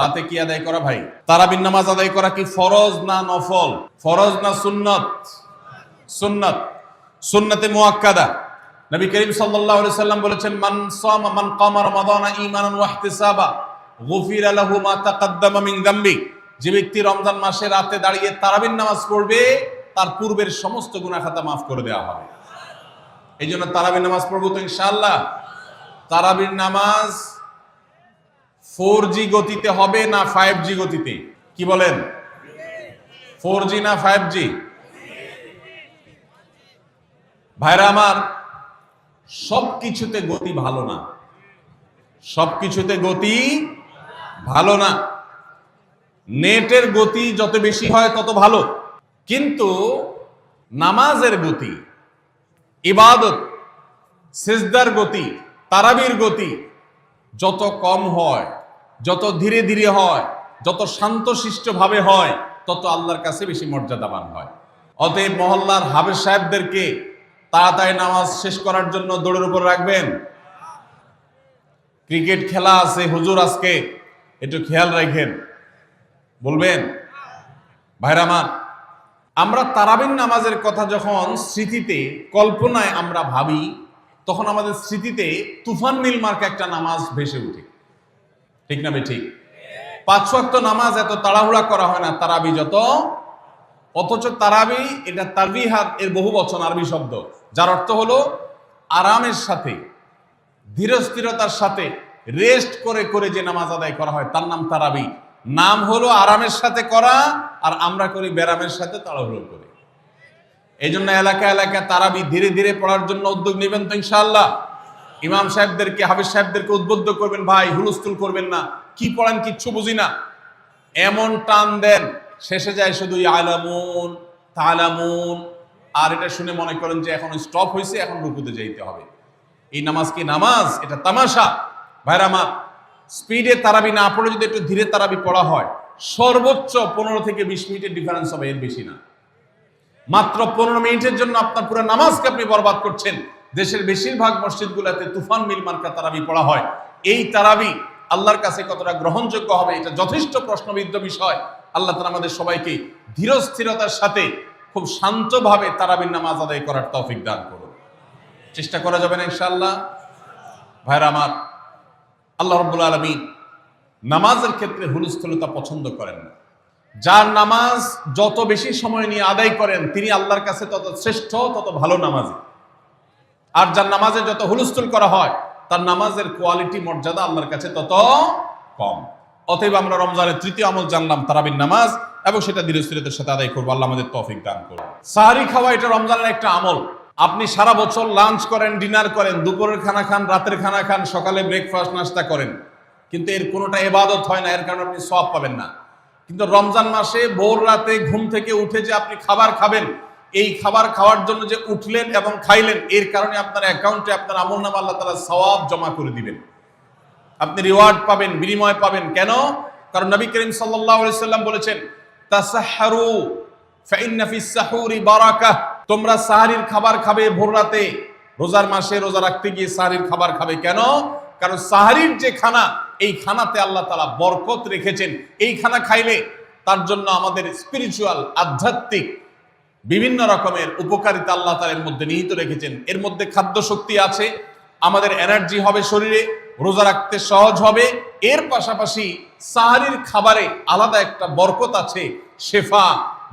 রাতে কি আদায় করা ভাই? তারাবির নামাজ আদায় করা কি ফরজ না নফল? ফরজ না সুন্নত? সুন্নত। সুন্নতে মুআক্কাদা নবী করিম সাল্লাল্লাহু আলাইহি সাল্লাম বলেছেন, মান সামা, মান কামা রমাদানা ঈমানান ওয়া ইহতিসাবা, গুফিরা লাহু মা তাকাদ্দামা মিন যামবি যে ব্যক্তি রমজান মাসে রাতে দাঁড়িয়ে তারাবির নামাজ পড়বে, তার পূর্বের সমস্ত গুনাহ খাতা মাফ করে দেওয়া হবে। এই জন্য তারাবির নামাজ পড়ব তো ইনশাআল্লাহ। তারাবির নামাজ ফোর জি গতিতে হবে না ফাইভ জি গতিতে? কি বলেন? ফোর জি না ফাইভ জি? ভাইরা আমার সব কিছুতে গতি ভালো না। সব কিছুতে গতি ভালো না। নেটের গতি যত বেশি হয় তত ভালো। কিন্তু নামাজের গতি, ইবাদত, সিজদার গতি, তারাবির গতি যত কম হয় যত ধীরে ধীরে হয়, যত শান্তশিষ্ট ভাবে হয়, তত আল্লাহর কাছে বেশি মর্যাদাবান হয়। অতএব মহল্লার হাবের সাহেবদেরকে তাড়াতাড়ি নামাজ শেষ করার জন্য দৌড়ের উপর রাখবেন। ক্রিকেট খেলা আছে, হুজুর আজকে, একটু খেয়াল রাখেন। বলবেন, ভাইরা আমার, আমরা তারাবিন নামাজের কথা যখন স্মৃতিতে, কল্পনায় আমরা ভাবি, তখন আমাদের স্মৃতিতে তুফান মিল মার্কা একটা নামাজ ভেসে উঠে। ঠিক না ঠিক পাঁচ ওয়াক্ত নামাজ এত তাড়াহুড়া করা হয় না, তারাবি যত। অথচ তারাবি এটা তারবিহাত এর বহু বচন আরবি শব্দ, যার অর্থ হলো আরামের সাথে, ধীরস্থিরতার সাথে রেস্ট করে করে যে নামাজ আদায় করা হয়, তার নাম তারাবি। নাম হলো আরামের সাথে করা আর আমরা করি ব্যারামের সাথে তাড়াহুড়ো করি। এই জন্য এলাকা এলাকা তারাবি ধীরে ধীরে পড়ার জন্য উদ্যোগ নেবেন তো ইনশাআল্লাহ। ইমাম সাহেবদেরকে, হাফিজ সাহেবদেরকে উদ্বুদ্ধ করবেন, ভাই, হুলস্থুল করবেন না। কি পড়েন, কিচ্ছু বুঝি না। এমন টান দেন, শেষে যায় শুধু আলামুন তালামুন। আর এটা শুনে মনে করেন যে এখন স্টপ হয়েছে এখন রুকুতে যাইতে হবে। এই নামাজ কি নামাজ? এটা তামাশা। ভাইরা আমার স্পিডে তারাবি না পড়ে যদি একটু ধীরে তারাবি পড়া হয়, সর্বোচ্চ পনেরো থেকে বিশ মিনিটের ডিফারেন্স হবে, এর বেশি না। মাত্র পনেরো মিনিটের জন্য আপনার পুরো নামাজকে আপনি বরবাদ করছেন। দেশের বেশিরভাগ মসজিদগুলোতে তুফান মিল মার্কা তারাবি পড়া হয়। এই তারাবি আল্লাহর কাছে কতটা গ্রহণযোগ্য হবে এটা যথেষ্ট প্রশ্নবিদ্ধ বিষয়। আল্লাহ তালা আমাদের সবাইকে ধীরস্থিরতার সাথে খুব শান্তভাবে তারাবির নামাজ আদায় করার তৌফিক দান করুন। চেষ্টা করা যাবে না ইনশাআল্লাহ। ভাইরা আমার, আল্লাহ রব্বুল আলমিন নামাজের ক্ষেত্রে হুলস্থলতা পছন্দ করেন না। যার নামাজ যত বেশি সময় নিয়ে আদায় করেন, তিনি আল্লাহর কাছে তত শ্রেষ্ঠ, তত ভালো নামাজি। আর যার নামাজে যত হুলস্থুল করা হয়, তার নামাজের কোয়ালিটি মর্যাদা আল্লাহর কাছে তত কম। অতএব আমরা রমজানের তৃতীয় আমল জানলাম, তারাবির নামাজ, এবং সেটা ধীরস্থিরতার সাথে আদায় করব। আল্লাহ আমাদের তৌফিক দান করুন। সাহারি খাওয়া এটা রমজানের একটা আমল। আপনি সারা বছর লাঞ্চ করেন ডিনার করেন, দুপুরের খানা খান, রাতের খানা খান, সকালে ব্রেকফাস্ট নাস্তা করেন। কিন্তু এর কোনোটা এবাদত হয় না, এর কারণে আপনি সব পাবেন না। কিন্তু রমজান মাসে ভোর রাতে ঘুম থেকে উঠে যে আপনি খাবার খাবেন এই খাবার খাওয়ার জন্য যে উঠলেন এবং খাইলেন, এর কারণে আপনার অ্যাকাউন্টে আপনার আমল নাম আল্লাহ তালা সওয়াব জমা করে দিবেন। আপনি রিওয়ার্ড পাবেন, বিনিময় পাবেন। কেন? কারণ নবী করিম আলাইহি সাল্লাম বলেছেন ফিস সাহুরি বারাকাহ তোমরা সাহারির খাবার খাবে ভোর রাতে, রোজার মাসে রোজা রাখতে গিয়ে সাহারির খাবার খাবে। কেন? কারণ সাহারির যে খানা, এই খানাতে আল্লাহ তালা বরকত রেখেছেন। এই খানা খাইলে তার জন্য আমাদের স্পিরিচুয়াল আধ্যাত্মিক বিভিন্ন রকমের উপকারিতা আল্লাহ তালা এর মধ্যে নিহিত রেখেছেন। এর মধ্যে খাদ্য শক্তি আছে, আমাদের এনার্জি হবে শরীরে, রোজা রাখতে সহজ হবে। এর পাশাপাশি সাহারির খাবারে আলাদা একটা বরকত আছে, শেফা,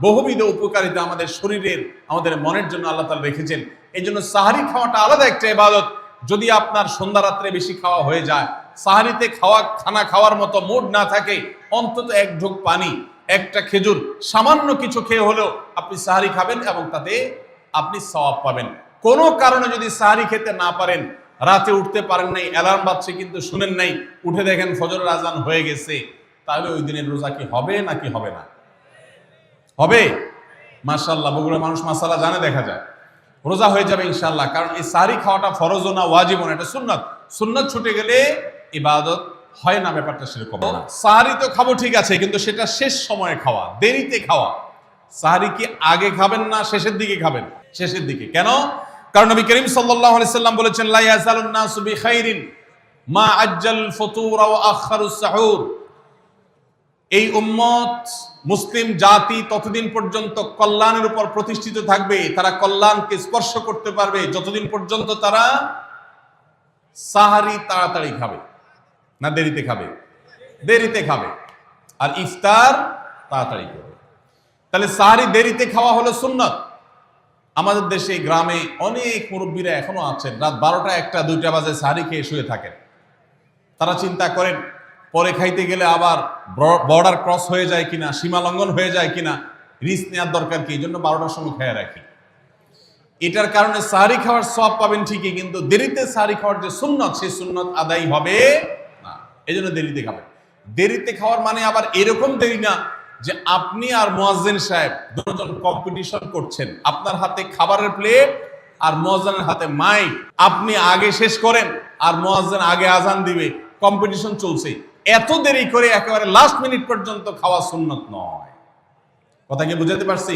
বহুবিধ উপকারিতা আমাদের শরীরের, আমাদের মনের জন্য আল্লাহ তালা রেখেছেন। এই জন্য সাহারি খাওয়াটা আলাদা একটা ইবাদত। যদি আপনার সন্ধ্যা রাত্রে বেশি খাওয়া হয়ে যায়, সাহারিতে খাওয়া, খানা খাওয়ার মতো মুড না থাকে, অন্তত এক ঢোক পানি একটা খেজুর, সামান্য কিছু খেয়ে হলেও আপনি সাহারি খাবেন এবং তাতে আপনি সওয়াব পাবেন। কোনো কারণে যদি সাহারি খেতে না পারেন, রাতে উঠতে পারেন নাই, অ্যালার্ম বাজছে কিন্তু শুনেন নাই, উঠে দেখেন ফজরের আজান হয়ে গেছে, তাহলে ওই দিনের রোজা কি হবে নাকি হবে না? হবে? মার্শাল্লাহ বগুড়া মানুষ মাসালা জানে, দেখা যায় রোজা হয়ে যাবে ইনশাল্লাহ কারণ এই সাহারি খাওয়াটা ফরজ না ওয়াজিব না, এটা সুন্নত। সুন্নত ছুটে গেলে ইবাদত হয় না ব্যাপারটা সেরকম সাহারি তো খাব ঠিক আছে, কিন্তু সেটা শেষ সময়ে খাওয়া, দেরিতে খাওয়া। সাহারি কি আগে খাবেন না শেষের দিকে খাবেন? শেষের দিকে। কেন? কারণ নবী করিম সাল্লাল্লাহু আলাইহি সাল্লাম বলেছেন, লা ইয়াজালুন নাসু বিখাইরিন মা আজ্জাল ফুতুর ওয়া সাহুর। এই উম্মত মুসলিম জাতি ততদিন পর্যন্ত কল্যাণের উপর প্রতিষ্ঠিত থাকবে। তারা কল্যাণকে স্পর্শ করতে পারবে। যতদিন পর্যন্ত তারা সাহারি তাড়াতাড়ি খাবে। না দেরিতে খাবে? দেরিতে খাবে। আর ইফতার তাড়াতাড়ি করবে। তাহলে সাহারি দেরিতে খাওয়া হলো সুন্নত। আমাদের দেশে গ্রামে অনেক মুরব্বীরা এখনও আছেন। রাত বারোটা, একটা, দুইটা বাজে সাহারি খেয়ে শুয়ে থাকেন। তারা চিন্তা করেন, পরে খাইতে গেলে আবার বর্ডার ক্রস হয়ে যায় কিনা, সীমা লঙ্ঘন হয়ে যায় কিনা, রিস্ক নেওয়ার দরকার কি? এই জন্য বারোটার সময় খেয়ে রাখি। এটার কারণে সাহারি খাওয়ার সব পাবেন ঠিকই, কিন্তু দেরিতে সাহারি খাওয়ার যে সুন্নত, সেই সুন্নত আদায় হবে এই জন্য দেরিতে খাবেন। দেরিতে খাওয়ার মানে আবার এরকম দেরি না যে আপনি আর মোয়াজ্জেন সাহেব দুজন কম্পিটিশন করছেন। আপনার হাতে খাবারের প্লেট আর মোয়াজ্জেনের হাতে মাইক আপনি আগে শেষ করেন আর মোয়াজ্জেন আগে আজান দিবে। কম্পিটিশন চলছে। এত দেরি করে একেবারে লাস্ট মিনিট পর্যন্ত খাওয়া সুন্নত নয়। কথা কি বুঝাতে পারছি?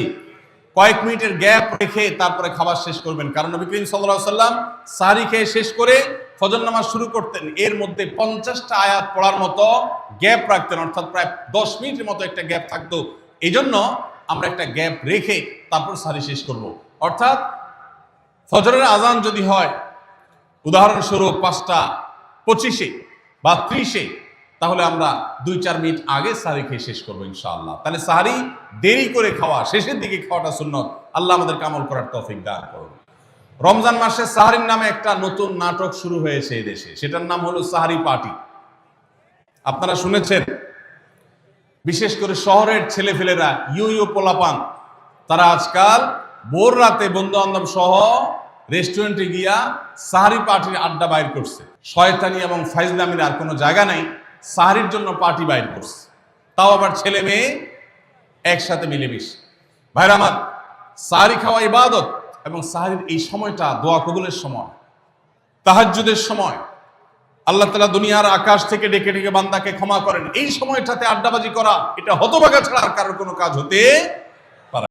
কয়েক মিনিটের গ্যাপ রেখে তারপরে খাবার শেষ করবেন। কারণ নবী করিম সাল্লাল্লাহু সাল্লাম সারি খেয়ে শেষ করে ফজর নামাজ শুরু করতেন, এর মধ্যে পঞ্চাশটা আয়াত পড়ার মতো গ্যাপ রাখতেন, অর্থাৎ প্রায় দশ মিনিটের মতো একটা গ্যাপ থাকতো। এই জন্য আমরা একটা গ্যাপ রেখে তারপর সারি শেষ করব। অর্থাৎ ফজরের আজান যদি হয়, উদাহরণস্বরূপ পাঁচটা পঁচিশে বা ত্রিশে, তাহলে আমরা দুই চার মিনিট আগে সাহারি খেয়ে শেষ করব ইনশাআল্লাহ। তাহলে সাহারি দেরি করে খাওয়া, শেষের দিকে খাওয়াটা সুন্নত। আল্লাহ আমাদের কামল করার তফিক দান করুন। রমজান মাসে সাহারির নামে একটা নতুন নাটক শুরু হয়েছে এই দেশে। সেটার নাম হলো সাহারি পার্টি। আপনারা শুনেছেন? বিশেষ করে শহরের ছেলেফেলেরা ইউ ইউ পোলাপান, তারা আজকাল ভোর রাতে বন্ধু বান্ধব সহ রেস্টুরেন্টে গিয়া সাহারি পার্টির আড্ডা বাইর করছে। শয়তানি এবং ফাইজলামির আর কোনো জায়গা নাই, সাহারির জন্য পার্টি বাইর করছে। তাও আবার ছেলে মেয়ে একসাথে মিলেমিশে। ভাইরা আমার, সাহারি খাওয়া ইবাদত? এবং সাহারির এই সময়টা দোয়া কবুলের সময়, তাহাজ্জুদের সময়। আল্লাহ তালা দুনিয়ার আকাশ থেকে ডেকে ডেকে বান্দাকে ক্ষমা করেন। এই সময়টাতে আড্ডাবাজি করা, এটা হতভাগা ছাড়া আর কারোর কোনো কাজ হতে